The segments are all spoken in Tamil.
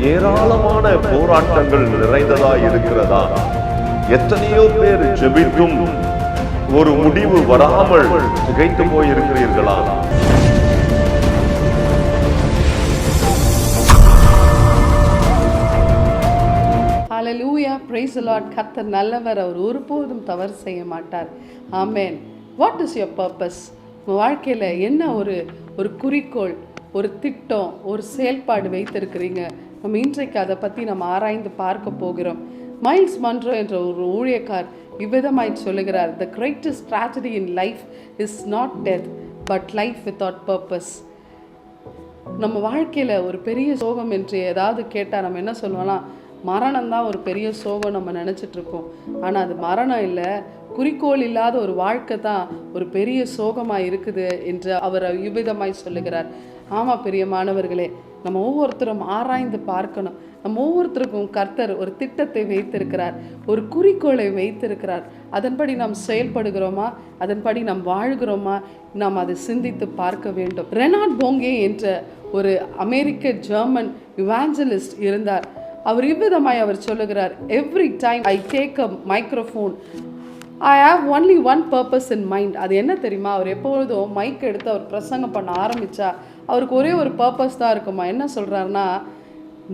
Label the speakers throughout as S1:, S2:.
S1: ஏராளமான போராட்டங்கள் நிறைந்ததா இருக்கிறதா எத்தனையோ பேர் ஜெபிக்கும் ஒரு முடிவு வராமல் திகைத்து போயிருக்கிறீர்களா?
S2: ஹalleluya praise the lord. நல்லவர். அவர் ஒருபோதும் தவறு செய்ய மாட்டார். Amen what is your purpose உங்கள் வாழ்க்கையில் என்ன ஒரு ஒரு குறிக்கோள் ஒரு திட்டம் ஒரு செயல்பாடு வைத்திருக்கிறீங்க? நம்ம இன்றைக்கு அதை பற்றி நம்ம ஆராய்ந்து பார்க்க போகிறோம். மைல்ஸ் மன்றோ என்ற ஒரு ஊழியக்கார் இவ்விதமாய் சொல்லுகிறார் the greatest tragedy in life is not death but life without purpose நம்ம வாழ்க்கையில் ஒரு பெரிய சோகம் என்று ஏதாவது கேட்டால் நம்ம என்ன சொல்லுவோம்னா மரணம் தான் ஒரு பெரிய சோகம் நம்ம நினச்சிட்ருக்கோம் ஆனால் அது மரணம் இல்லை குறிக்கோள் இல்லாத ஒரு வாழ்க்கை தான் ஒரு பெரிய சோகமாக இருக்குது என்று அவர் இவ்விதமாய் சொல்லுகிறார். ஆமாம் பெரிய மாணவர்களே நம்ம ஒவ்வொருத்தரும் ஆராய்ந்து பார்க்கணும். நம்ம ஒவ்வொருத்தருக்கும் கர்த்தர் ஒரு திட்டத்தை வைத்திருக்கிறார் ஒரு குறிக்கோளை வைத்திருக்கிறார். அதன்படி நாம் செயல்படுகிறோமா? அதன்படி நாம் வாழ்கிறோமா? நாம் அதை சிந்தித்து பார்க்க வேண்டும். ரெனாட் போங்கே என்ற ஒரு அமெரிக்க ஜெர்மன் இவாஞ்சலிஸ்ட் இருந்தார். அவர் இவ்விதமாய் அவர் சொல்லுகிறார் every time I take a microphone I have only one purpose in mind அது என்ன தெரியுமா? அவர் எப்பொழுதும் மைக் எடுத்து அவர் பிரசங்கம் பண்ண ஆரம்பித்தா அவருக்கு ஒரே ஒரு பர்பஸ் தான் இருக்குமா? என்ன சொல்கிறாருன்னா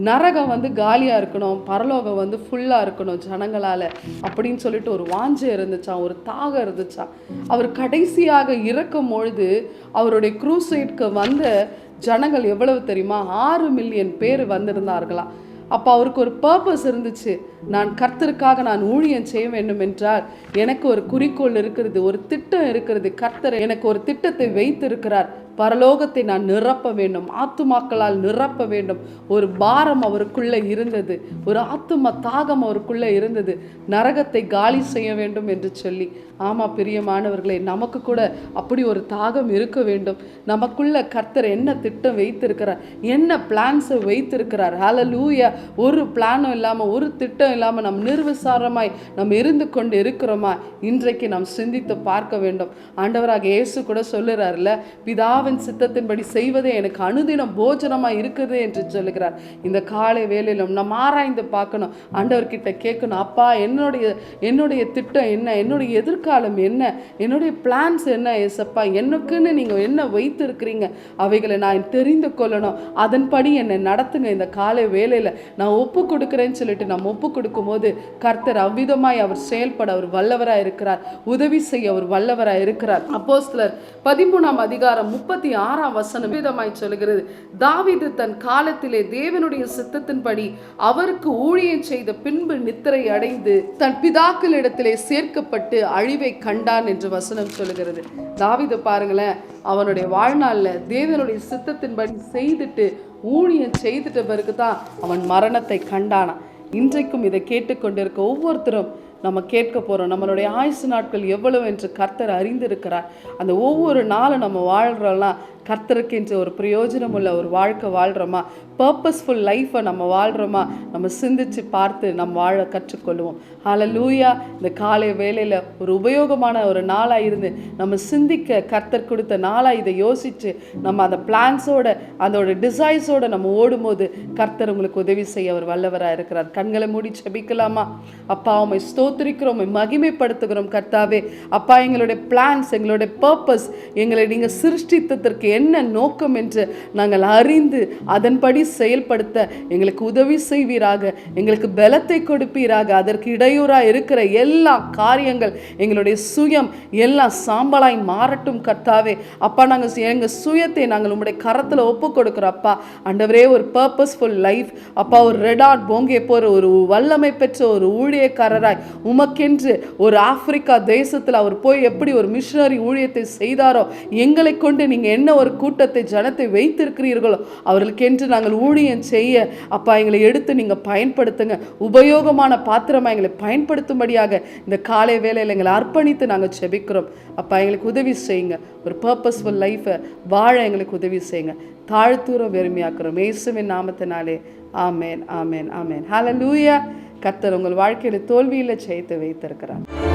S2: நரகம் வந்து காலியாக இருக்கணும் பரலோகம் வந்து ஃபுல்லாக இருக்கணும் ஜனங்களால் அப்படின்னு சொல்லிட்டு ஒரு வாஞ்சை இருந்துச்சாம் ஒரு தாகம் இருந்துச்சான் அவர் கடைசியாக இறக்கும் பொழுது அவருடைய குரூசைட்க்கு வந்த ஜனங்கள் எவ்வளவு தெரியுமா? ஆறு மில்லியன் பேர் வந்திருந்தார்களாம். அப்போ அவருக்கு ஒரு பர்பஸ் இருந்துச்சு. நான் கர்த்தருக்காக நான் ஊழியம் செய்ய வேண்டும் என்றால் எனக்கு ஒரு குறிக்கோள் இருக்கிறது ஒரு திட்டம் இருக்கிறது. கர்த்தர் எனக்கு ஒரு திட்டத்தை வைத்திருக்கிறார். பரலோகத்தை நான் நிரப்ப வேண்டும். ஆத்துமாக்களால் நிரப்ப வேண்டும். ஒரு பாரம் அவருக்குள்ளே இருந்தது. ஒரு ஆத்தும தாகம் அவருக்குள்ளே இருந்தது. நரகத்தை காலி செய்ய வேண்டும் என்று சொல்லி. ஆமாம் பிரியமானவர்களே நமக்கு கூட அப்படி ஒரு தாகம் இருக்க வேண்டும். நமக்குள்ள கர்த்தர் என்ன திட்டம் வைத்திருக்கிறார்? என்ன பிளான்ஸை வைத்திருக்கிறார்? ஹalleluya ஒரு பிளானும் இல்லாமல் ஒரு திட்டம் இல்லாமல் நம் நிர்விசாரமாய் நம்ம இருந்து கொண்டு இருக்கிறோமா? இன்றைக்கு நாம் சிந்தித்து பார்க்க வேண்டும். ஆண்டவராக இயேசு கூட சொல்லுறாருல பிதாவின் சித்தத்தின்படி செய்வதே எனக்கு அனுதினம் போஜனமாக இருக்குது என்று சொல்லுகிறார். இந்த காலை வேலையிலும் நம்ம ஆராய்ந்து பார்க்கணும். ஆண்டவர்கிட்ட கேட்கணும் அப்பா என்னுடைய என்னுடைய திட்டம் என்ன? என்னுடைய எதிர்காலம் என்ன? என்னுடைய பிளான்ஸ் என்ன எஸ்அப்பா எனக்குன்னு நீங்கள் என்ன வைத்திருக்கிறீங்க? அவைகளை நான் தெரிந்து கொள்ளணும். அதன்படி என்னை நடத்துங்க. இந்த காலை வேலையில் நான் ஒப்பு கொடுக்குறேன்னு சொல்லிட்டு நம்ம ஒப்பு கொடுக்கும்போது கர்த்தர் அவ்விதமாய் அவர் செயல்பட அவர் வல்லவராக இருக்கிறார் உதவி செய்ய அவர் வல்லவராக இருக்கிறார் அப்போஸ்தலர் பதிமூணாம் அதிகாரம் முப்பது முப்பத்தி ஆறாம் வசனம் விதமாய் சொல்கிறது தாவிது தன் காலத்திலே தேவனுடைய சித்தத்தின்படி அவருக்கு ஊழியம் செய்த பின்பு நித்திரை அடைந்து தன் பிதாக்களிடத்திலே சேர்க்கப்பட்டு அழிவை கண்டான் என்று வசனம் சொல்லுகிறது. தாவிது பாருங்களேன் அவனுடைய வாழ்நாளில் தேவனுடைய சித்தத்தின்படி செய்துட்டு ஊழியம் செய்துட்ட பிறகு தான் அவன் மரணத்தை கண்டானான். இன்றைக்கும் இதை கேட்டுக்கொண்டிருக்க ஒவ்வொருத்தரும் நம்ம கேட்க போகிறோம் நம்மளுடைய ஆயுசு நாட்கள் எவ்வளவு என்று கர்த்தர் அறிந்திருக்கிறார். அந்த ஒவ்வொரு நாளும் நம்ம வாழ்கிறோம்லாம் கர்த்தருக்கு என்று ஒரு பிரயோஜனம் உள்ள ஒரு வாழ்க்கை வாழ்கிறோமா பர்பஸ்ஃபுல் லைஃப்பை நம்ம வாழ்கிறோமா நம்ம சிந்திச்சு பார்த்து நம்ம வாழ கற்றுக்கொள்வோம். ஹalleluya இந்த காலை வேலையில் ஒரு உபயோகமான ஒரு நாளாக இருந்து நம்ம சிந்திக்க கர்த்தர் கொடுத்த நாளாக இதை யோசித்து நம்ம அந்த பிளான்ஸோட அதோட டிசைர்ஸோட நம்ம ஓடும்போது கர்த்தர் உங்களுக்கு உதவி செய்ய அவர் வல்லவராக இருக்கிறார். கண்களை மூடி செபிக்கலாமா அப்பா உமை ஸ்தோத்திரிக்கிறோம் மகிமைப்படுத்துகிறோம் கர்த்தாவே. அப்பா எங்களுடைய பிளான்ஸ் எங்களுடைய பர்பஸ் எங்களை நீங்கள் சிருஷ்டித்ததற்கு என்ன நோக்கம் என்று நாங்கள் அறிந்து அதன்படி செயல்படுத்த எங்களுக்கு உதவி செய்வீராக எங்களுக்கு பலத்தை கொடுப்பீராக. அதற்கு இடையூறாக இருக்கிற எல்லா காரியங்கள் எங்களுடைய சுயம் எல்லாம் சாம்பலாய் மாறட்டும் கர்த்தாவே. அப்பா நாங்கள் எங்கள் சுயத்தை நாங்கள் உங்களுடைய கரத்தில் ஒப்பு கொடுக்குறோம் அப்பா. ஆண்டவரே ஒரு பர்பஸ்ஃபுல் லைஃப் அப்பா ஒரு ரெடார்ட் போங்கே போகிற ஒரு வல்லமை பெற்ற ஒரு ஊழியக்காரராய் உமக்கென்று ஒரு ஆப்பிரிக்கா தேசத்தில் அவர் போய் எப்படி ஒரு மிஷனரி ஊழியத்தை செய்தாரோ எங்களை கொண்டு நீங்கள் என்ன ஒரு கூட்டத்தை ஜனத்தை வைத்திருக்கிறீர்களோ அவர்களுக்கென்று நாங்கள் ஊழியம் செய்ய அப்பா எங்களை எடுத்து நீங்கள் பயன்படுத்துங்க. உபயோகமான பாத்திரமா எங்களை பயன்படுத்தும்படியாக இந்த காலை வேளையில் எங்களை அர்ப்பணித்து நாங்கள் செபிக்கிறோம். அப்பா எங்களுக்கு உதவி செய்யுங்க. ஒரு பர்பஸ்ஃபுல் லைஃப்பை வாழ எங்களுக்கு உதவி செய்யுங்க. தாழ்த்தூரம் வெறுமையாக்குறோம். இயேசுவின் நாமத்தினாலே. ஆமேன் ஆமேன் ஆமேன். ஹலோ லூயா கத்தர் உங்கள் வாழ்க்கையில தோல்வியில் ஜெயித்து வைத்திருக்கிறார்.